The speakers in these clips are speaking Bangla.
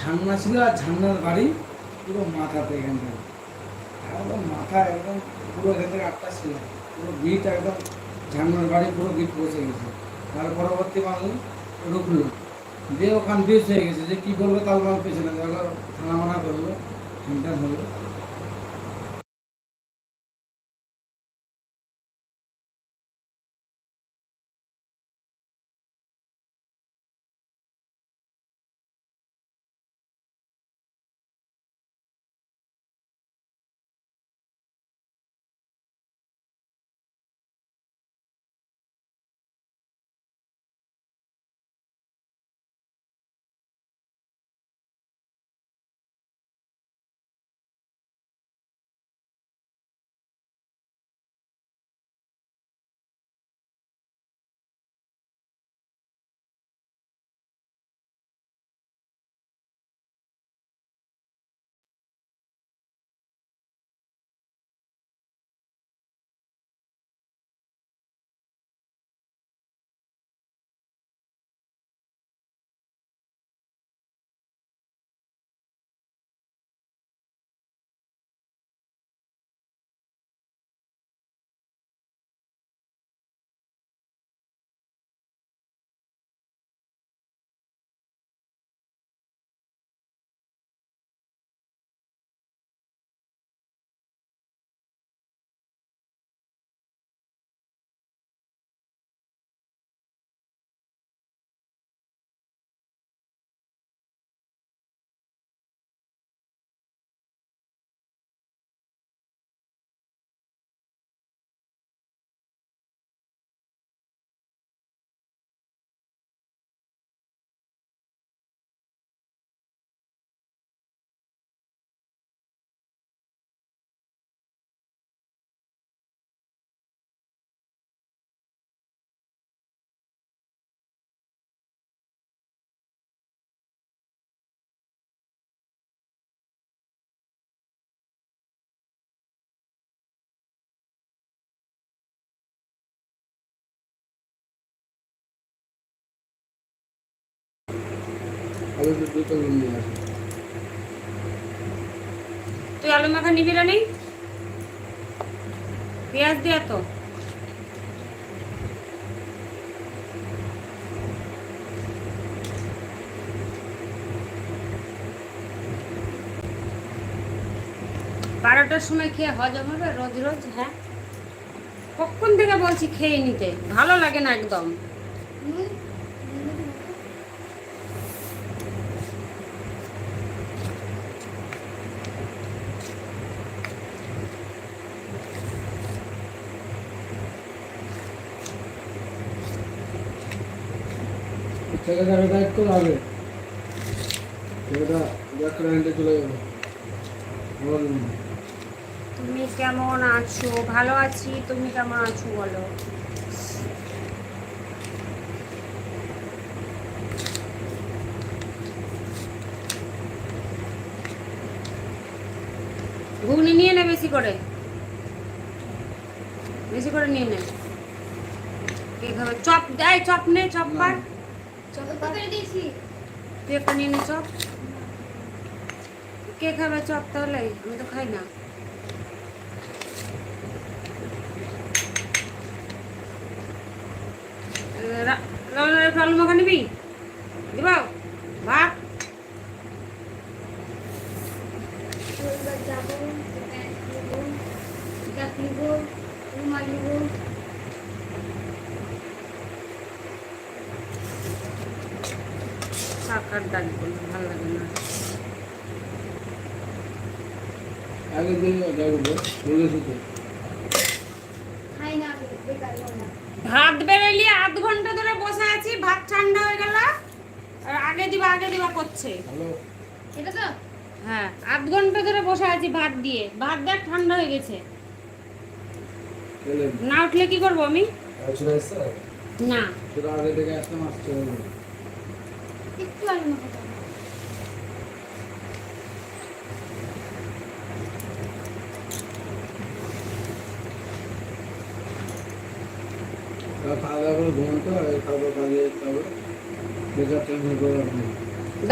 ঝান্না ছিল আর ঝান্নার বাড়ি পুরো মাথাতে এখানটা একদম মাথা একদম পুরো এখান থেকে আটটা ছিল। পুরো গিট একদম ঝান্নার বাড়ি পুরো গিট পৌঁছে গেছে। তার পরবর্তী মানুষ ঢুকলো দিয়ে ওখান বিষ হয়ে গেছে। যে কী বলবে তার আমার পেছনে থানা মানা করল চিন্তা হলো আলু দুটো নিয়ে আসো। তুই আলু মাখা নিবি রানি পেঁয়াজ দিয়া তো বারোটার সময় খেয়ে হজম হবে? রোজ রোজ? হ্যাঁ। কখন থেকে বলছি খেয়ে নিতে? ভালো লাগে না একদম। ছেলেটা এটা একটু আগে। ছেলেটা ব্যাক চলে যাবে। তুমি কেমন আছো? ভালো আছি তুমি কেমন আছো বলো। ঘুগনি নিয়ে নে বেশি করে। বেশি করে নিয়ে নে। কে খাবে চপ দেয় চপ নে চপ পার তুই নিয়ে চপ। কে খাবে চপ তাহলে? আমি তো খাই না রা- লাল একটু আলু মাখা নিবি দিব ভাত শাকার ডাল করলে ভালো লাগে না আগে দিয়ে যাব বলে শুধু ভাত বেরোলি আধ ঘণ্টা ধরে বসে আছি ভাত ঠান্ডা হয়ে গেল আর আগে দিবা আগে দিবা করছে হ্যালো হ্যাঁ আধ ঘণ্টা ধরে বসে আছি ভাত দিয়ে। ভাত দেখ ঠান্ডা হয়ে গেছে। না উঠলে কি করব আমি? না। আগে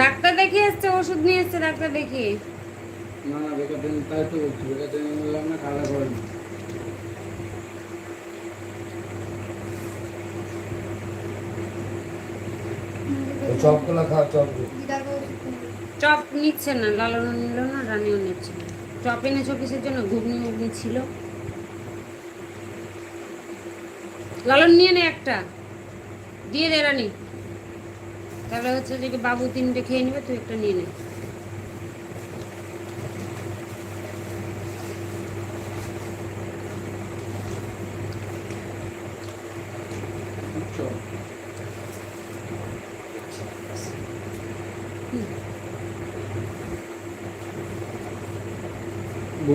ডাক্তার দেখিয়ে এসছে ওষুধ নিয়ে এসছে ডাক্তার দেখিয়ে। না না বেকার দিন তাই তো বলছি বেকার দিন বললাম না করেনি চপগুলো। চপ নিচ্ছে না লালনও নিল না রানিও নিচ্ছে না। চপ এনেছো কিসের জন্য? ঘুগনি মুগনি ছিল। লালন নিয়ে নে একটা। দিয়ে দে রানি। তাহলে হচ্ছে যে বাবু তিনটে খেয়ে নেবে তুই একটা নিয়ে নে।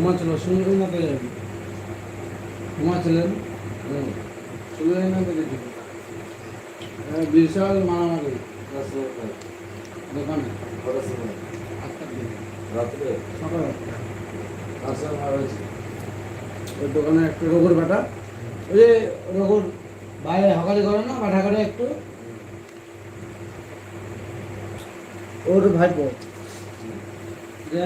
না তো যাবি। ঘুমাচ্ছিলেন শুনলেন না তো কিছু হ্যাঁ, বিশাল মারামারি দোকানে। রাত্রে? সকাল। আটটা মারা হয়েছে? ওই দোকানে একটা রঘুর বাটা। ওই যে রঘুর বাইরে হকারি করে না বাটা করে একটু। ওর ভাইপো। যে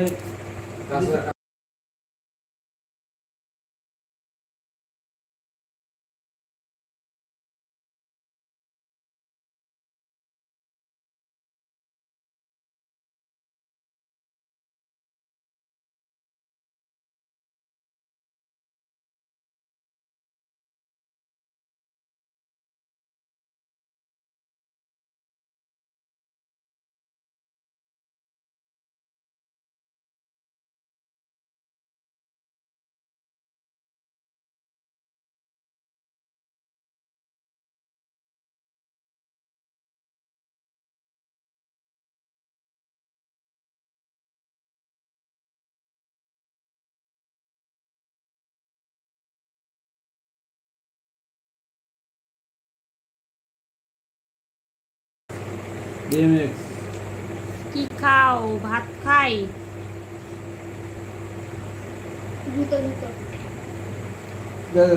কি খাও? ভাত খাই?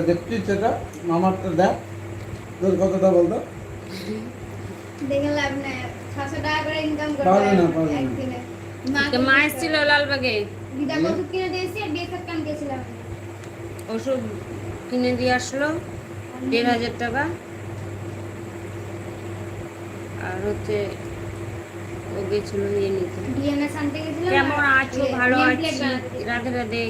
দেখছিস সেটা মামারটা দেখ তোর কতটা বলতো দেখে লাভ ছশো টাকা করে ইনকাম করতে পারবে না, পারবে না। মা এসেছিল লালবাগে। দিদাকে ওষুধ কিনে দিয়েছি আর বিয়ে কান গেছিলাম। ওষুধ কিনে দিয়ে আসলো দেড় হাজার টাকা। আর হচ্ছে ও গেছিল নিয়ে নিতে ডিএনএস আনতে গেছিলাম কেমন আর আছো? ইয়ে, ভালো name আছি? plate বানাতে। দিয়েছি। রাধে রাধে।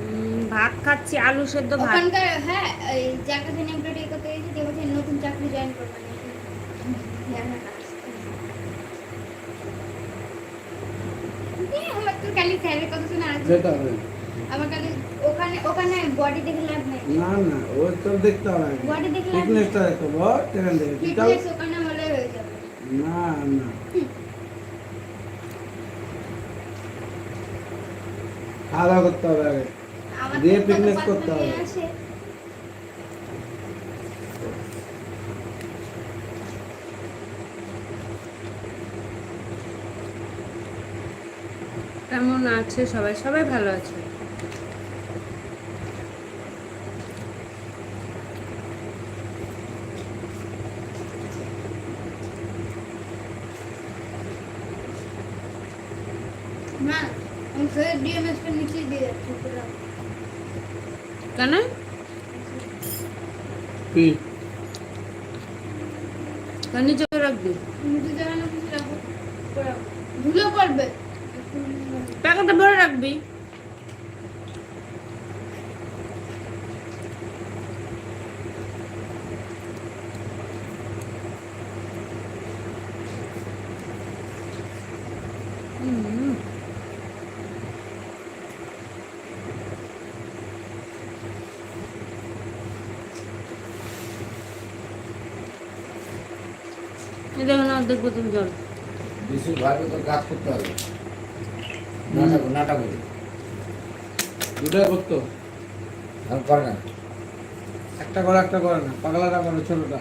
উম, ভাত খাচ্ছি আলু সেদ্ধ ভাত। ওখানকার হ্যাঁ এই যার কাছে নেম প্লেট করতে গেছি যে বলছে নতুন চাকরি জয়েন করবে। নাকি জানা না। এই, আমার তো খালি স্যারের কথা শুনে আর সেটা হবে। আমার খালি ওখানে ওখানে বডি দেখে লাভ নাই। না না ও তো দেখতে হবে। বডি দেখে লাভ নাই। ফিটনেসটা দেখতে বল সেখান থেকে। বিকাল ফিটনেস ওখানে হলে হয়ে যাবে না না। খাওয়া করতে হবে আগে। দিয়ে পাতলা করতে হবে। কেমন আছে সবাই? সবাই ভালো আছে না আমি ফের ডিএমএস টা নিচে দিয়ে যাচ্ছি পুরো। কেন কি কেন নিচে রাখবি নিচে যাবে না কিছু রাখো পুরো। ধুলো পড়বে টাকাটা ভরে রাখবি হুম। এই দেখো না অর্ধেক বোতল জল। বেশি তো কাজ করতে হবে। নাটক নাটক করে দুটাই করতো। আর করে না। একটা করে একটা করে না। পাগলাটা করে ছোটটা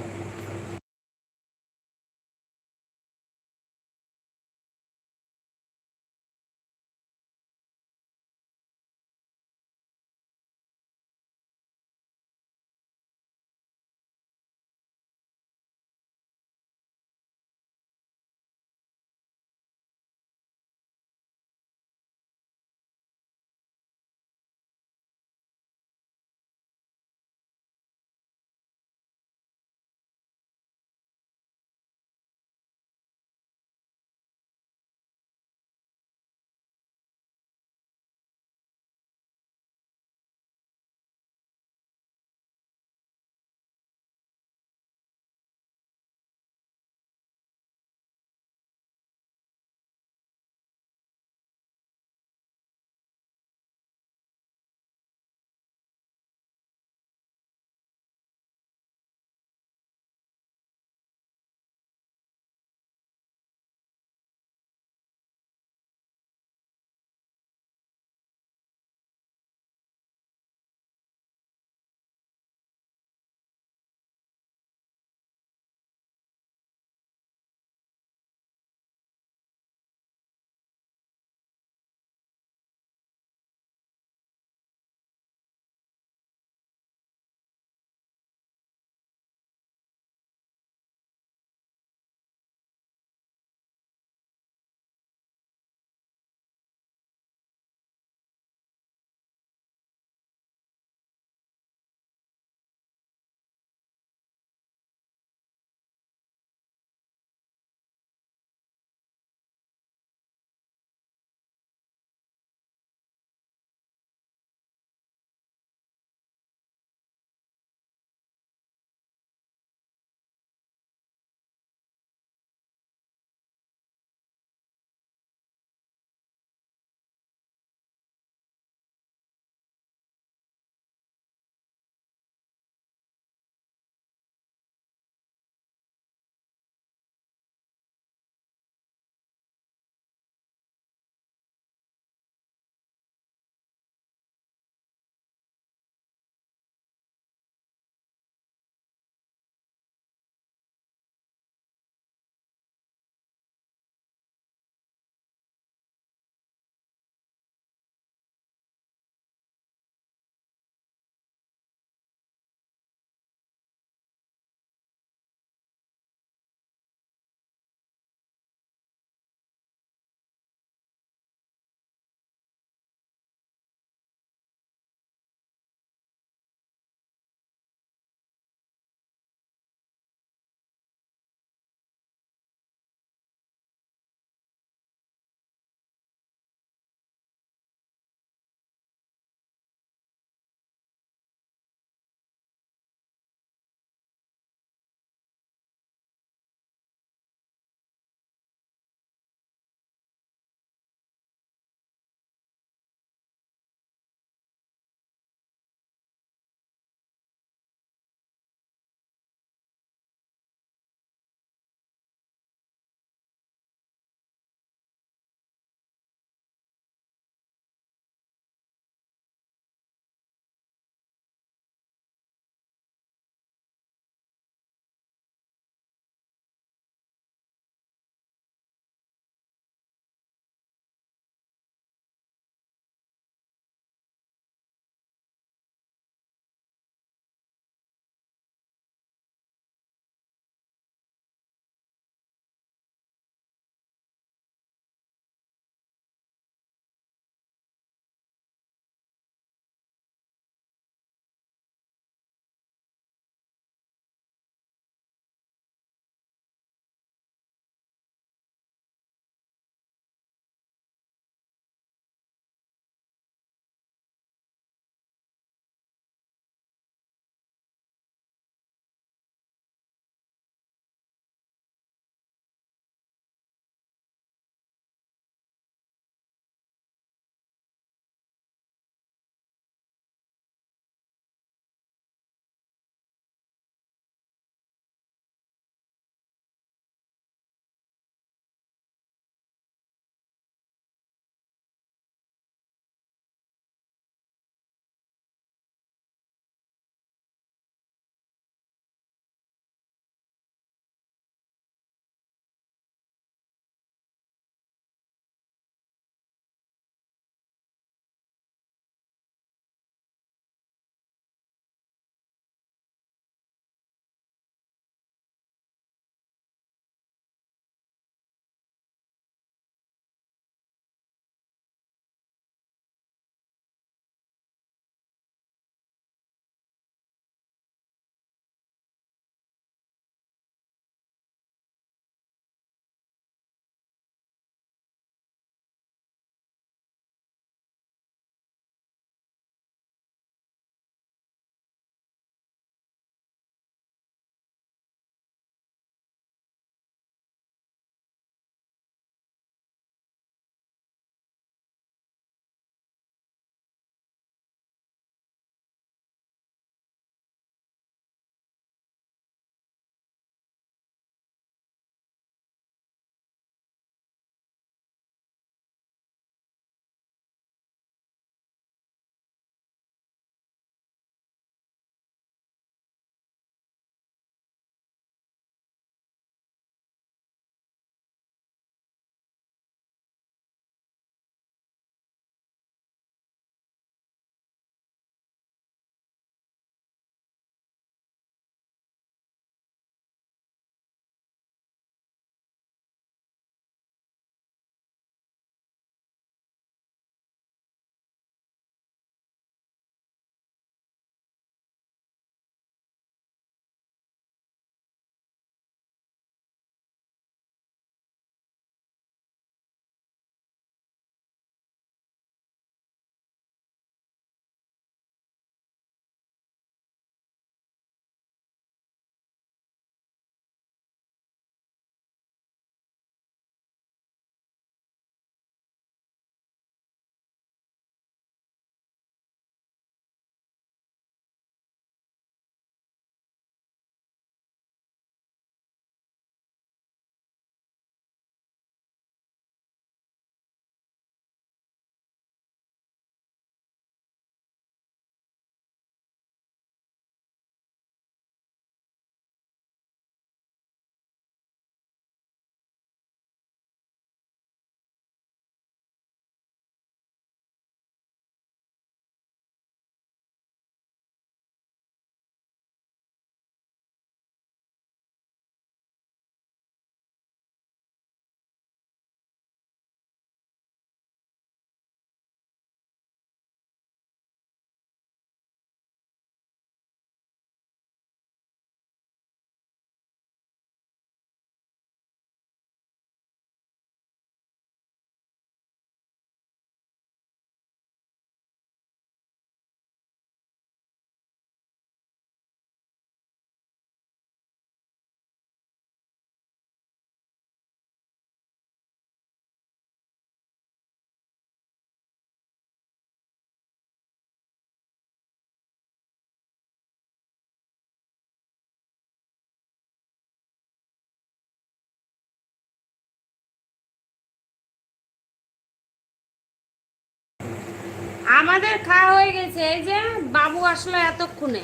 আমাদের খাওয়া হয়ে গেছে এই যে বাবু আসলো এতক্ষণে।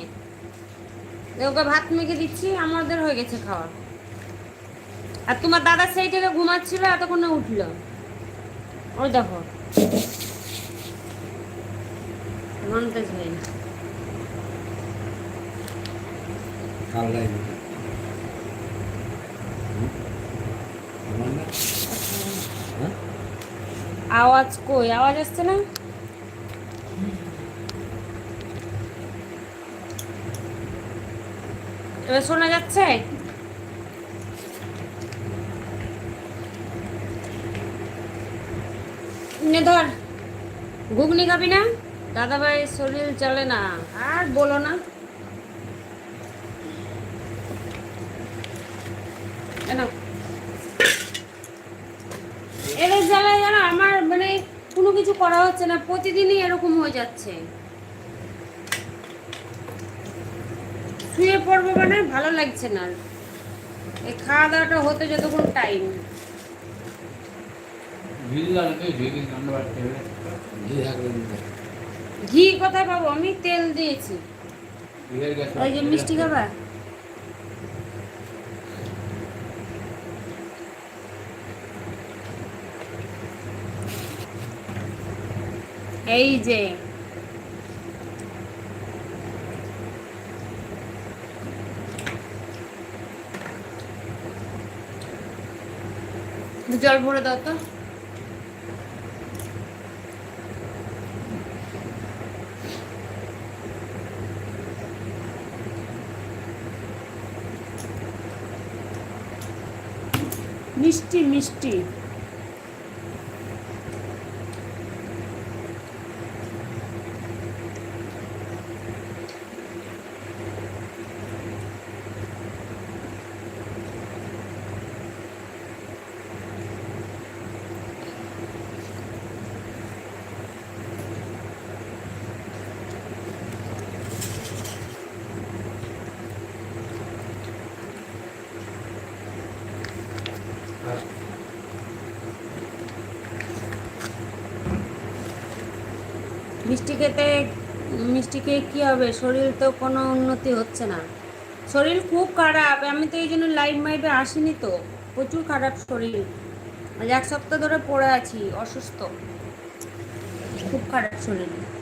ওকে ভাত মেখে দিচ্ছি আমাদের হয়ে গেছে খাওয়া। আর তোমার দাদা সেই থেকে ঘুমাচ্ছিল এতক্ষণে উঠল। ওই দেখো। মন্তেজ ভাই আওয়াজ কই? আওয়াজ আসছে না? এবার শোনা যাচ্ছে? ধর। ঘুগনি খাবি না? দাদা ভাই শরীর চলে না। আর বলো না। এদের জ্বালায় জানো আমার মানে কোনো কিছু করা হচ্ছে না। প্রতিদিনই এরকম হয়ে যাচ্ছে। শুয়ে পড়ব মানে ভালো লাগছে না এই খাওয়া দাওয়াটা হতে যতক্ষণ টাইম ঘি কোথায় পাবো? আমি তেল দিয়েছি। ওই যে মিষ্টি খাবার? এই যে। জল ভরে দাও তো। মিষ্টি মিষ্টি মিষ্টি খেতে মিষ্টি খেয়ে কী হবে? শরীর তো কোনো উন্নতি হচ্ছে না। শরীর খুব খারাপ। আমি তো এই জন্য লাইভ মাইভে আসিনি তো। প্রচুর খারাপ শরীর। এক সপ্তাহ ধরে পড়ে আছি, অসুস্থ। খুব খারাপ শরীর।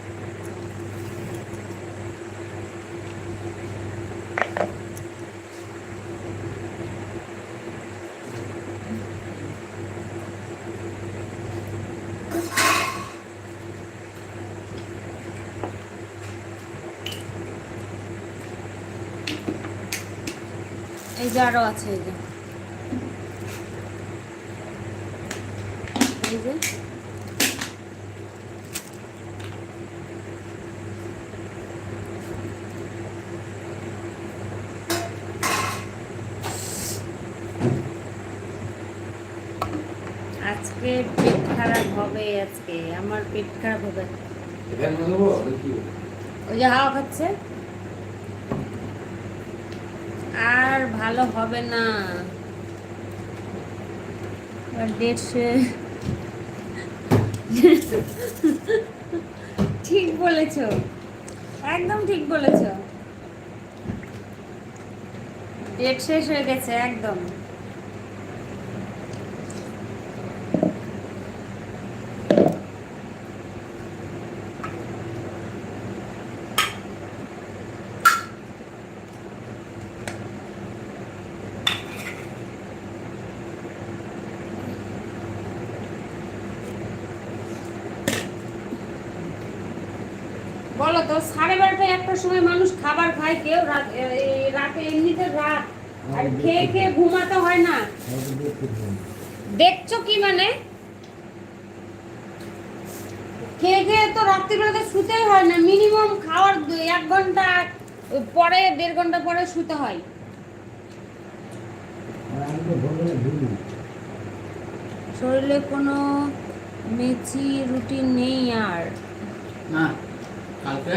যে আরও আছে এই যে। এই যে। আজকে পেট খারাপ হবে আজকে। আমার পেট খারাপ হবে। ওই যে হাওয়া খাচ্ছে আর ভালো হবে না। ঠিক বলেছ একদম ঠিক বলেছ। ডেট শেষ হয়ে গেছে একদম বলো তো সাড়ে বারোটায় একটা সময় মানুষ খাবার খায়, কেউ রাত এমনিতে রাত। আর খেয়ে খেয়ে ঘুমাতে হয় না। দেখছ কি মানে? খেয়ে খেয়ে তো রাত্রিবেলাতে হয় না। মিনিমাম খাওয়ার এক ঘণ্টা পরে, দেড় ঘণ্টা পরে শুতে হয়। শরীরে কোনো মেচি রুটিন নেই আর। না, কালকে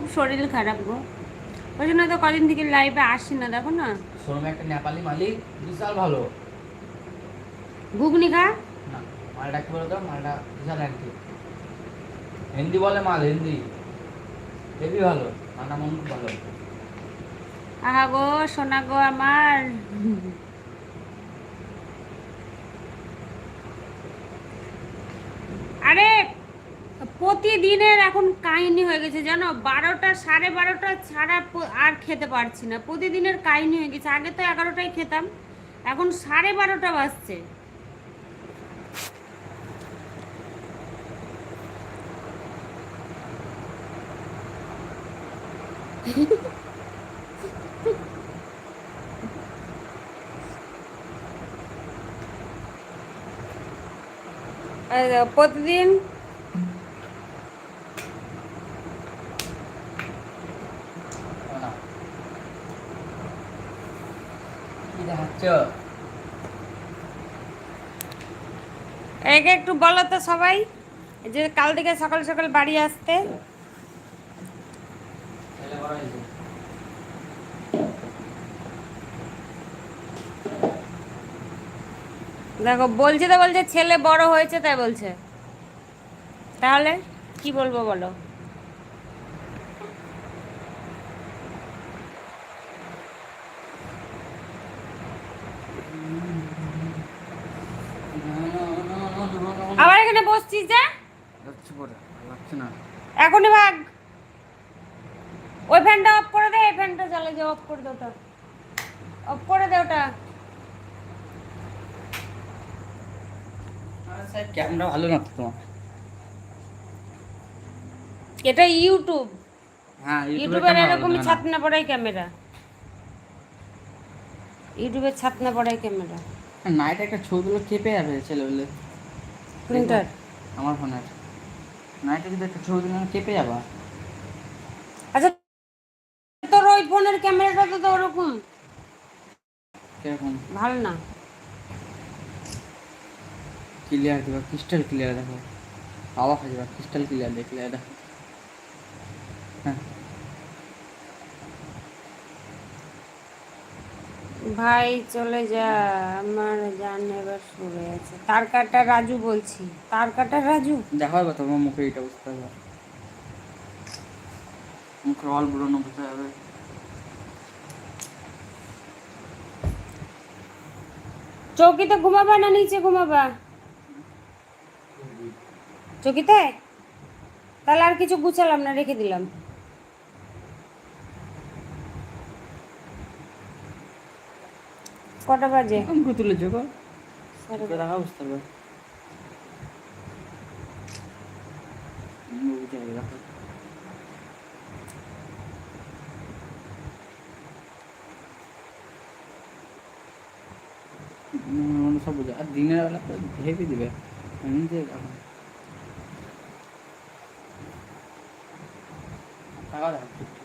খুব শরীর খারাপ গো। ওই জন্য তো কদিন থেকে লাইভে আসি না দেখো না। শোরুমে একটা নেপালি মালিক বিশাল ভালো। ঘুগনি খা। না মালটা কি বলতো? মালটা বিশাল অ্যান্টি হিন্দি বলে মাল হিন্দি। হেবি ভালো মালটা মন ভালো। আহা গো সোনা গো আমার আরে প্রতিদিনের এখন কাহিনী হয়ে গেছে, জানো? বারোটা, সাড়ে বারোটা ছাড়া আর খেতে পারছি না। প্রতিদিনের কাহিনী হয়ে গেছে। আগে তো এগারোটায় খেতাম, এখন সাড়ে বারোটা বাজছে। প্রতিদিন না কি দেখাচ্ছ একে একটু বলো তো সবাই যে কাল থেকে সকাল সকাল বাড়ি আসতে। দেখো, বলছে তো বলছে, ছেলে বড় হয়েছে, তাই বলছে। তাহলে কি বলব বলো আবার এখানে বসছিস যে? যাচ্ছে পরে লাগছে না। এখনই ভাগ। ওই ফ্যানটা অফ করে দে এই ফ্যানটা চালে যে অফ করে দে ওটা। অফ করে দে ওটা। ক্যামেরা ভালো না তো তোমার? এটা ইউটিউব হ্যাঁ ইউটিউবের এরকমই ছাতনা পড়াই ক্যামেরা ইউটিউবের ছাতনা পড়াই ক্যামেরা নাইট একটা ছবিগুলো কেঁপে যাবে ছেলেগুলো প্রিন্টার আমার ফোনের। নাইটে যদি একটা ছবি দিলে কেঁপে যাবা। আচ্ছা তোর ওই ফোনের ক্যামেরাটা তো তো ওরকম। কীরকম? ভালো না। ক্লিয়ার দেখো ক্রিস্টাল ক্লিয়ার দেখো। আওয়াজ যাবে ক্রিস্টাল ক্লিয়ার দেখলে এটা হ্যাঁ। ভাই চলে যা আমার জান এবার সরে আছে তার কাটা রাজু বলছি। তার কাটা রাজু? দেখার কথা তোমার মুখে এটা বুঝতে হবে। মুখের অল বুড়োনো বুঝতে হবে। চৌকিতে ঘুমাবা না নিচে ঘুমাবা? চৌকিতে? তাহলে আর কিছু গুছালাম না রেখে দিলাম। কটা বাজে? মুখে তুলে মুখে দেখা বুঝতে পারবে সব বুঝে। আর দিনের বেলা তো হেভি দিবে। এমনি যে টাকা দেখো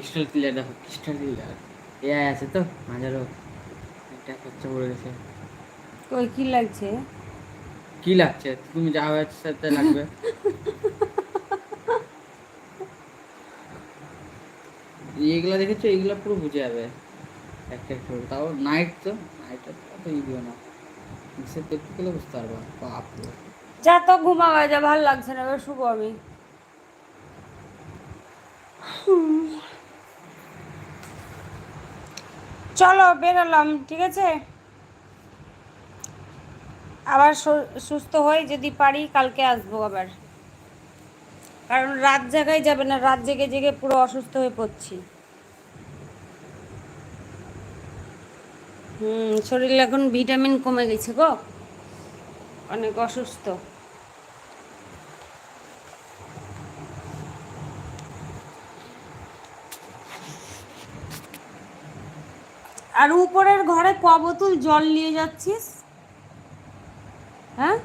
ক্রিস্টাল ক্লিয়ার দেখো ক্রিস্টাল ক্লিয়ার এআই আছে তো হাজারও একটা খরচা পড়ে গেছে ওই কি লাগছে? কি লাগছে? তুমি যা হয়েছে সাথে লাগবে। এইগুলা দেখেছ? এইগুলা পুরো বুঝে যাবে। একটা একটা তাও নাইট তো নাইট অত ই দিও না। সে দেখতে গেলে বুঝতে পারবা। বাপ রে। যা তো ঘুমাবা যা ভালো লাগছে না এবার শুভ আমি চলো বেরোলাম, ঠিক আছে? আবার সুস্থ হই যদি পারি, কালকে আসব আবার। কারণ রাত জায়গায় যাবে না, রাত জেগে জেগে পুরো অসুস্থ হয়ে পড়ছি। হুম, শরীরে এখন ভিটামিন কমে গেছে গো। অনেক অসুস্থ। আর উপরের ঘরে ক বোতল জল নিয়ে যাচ্ছিস? হ্যাঁ?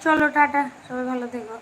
চলো টাটা। সবাই ভালো থেকো।